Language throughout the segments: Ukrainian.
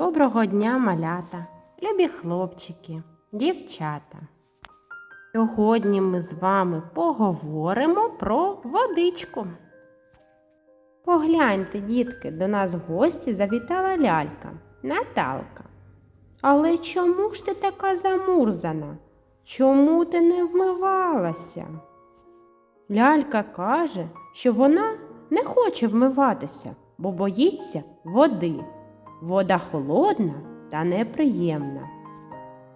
Доброго дня, малята, любі хлопчики, дівчата. Сьогодні ми з вами поговоримо про водичку. Погляньте, дітки, до нас в гості завітала лялька Наталка. Але чому ж ти така замурзана? Чому ти не вмивалася? Лялька каже, що вона не хоче вмиватися, бо боїться води. Вода холодна та неприємна.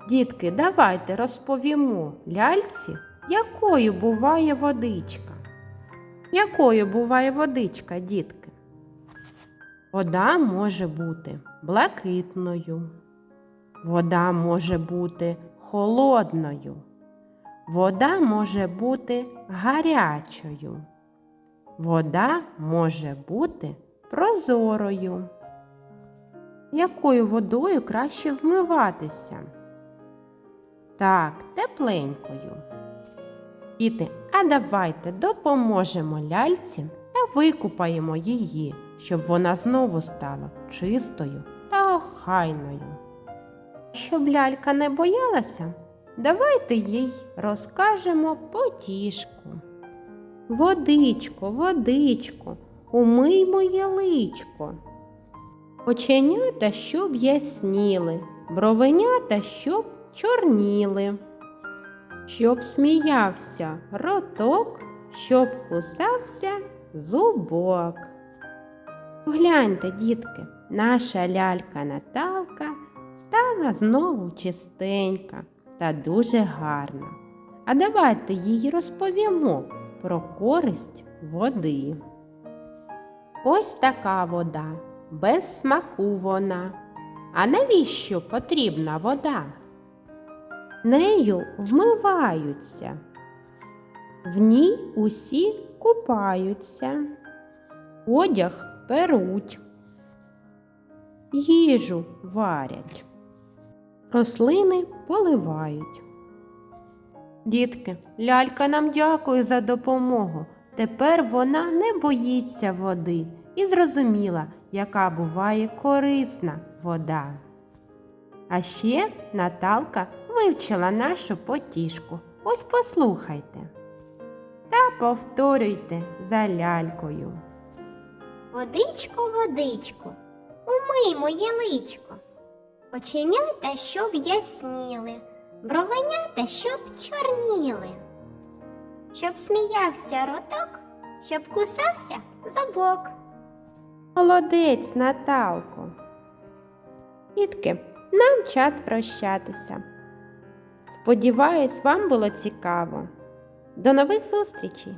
Дітки, давайте розповімо ляльці, якою буває водичка. Якою буває водичка, дітки? Вода може бути блакитною. Вода може бути холодною. Вода може бути гарячою. Вода може бути прозорою. Якою водою краще вмиватися? Так, тепленькою. Діти, а давайте допоможемо ляльці та викупаємо її, щоб вона знову стала чистою та охайною. Щоб лялька не боялася, давайте їй розкажемо потішку. Водичко, водичко, умий моє личко. Оченята, щоб ясніли, бровенята, щоб чорніли, щоб сміявся роток, щоб кусався зубок. Гляньте, дітки, наша лялька Наталка стала знову чистенька та дуже гарна. А давайте їй розповімо про користь води. Ось така вода, без смаку вона. А навіщо потрібна вода? Нею вмиваються, в ній усі купаються, одяг перуть, їжу варять, рослини поливають. Дітки, лялька нам дякує за допомогу. Тепер вона не боїться води і зрозуміла, яка буває корисна вода. А ще Наталка вивчила нашу потішку. Ось послухайте. Та повторюйте за лялькою. Водичко, водичко, умий моє личко. Оченята, щоб ясніли, бровенята, щоб чорніли, щоб сміявся роток, щоб кусався зубок. Молодець, Наталко. Дітки, нам час прощатися. Сподіваюсь, вам було цікаво. До нових зустрічей!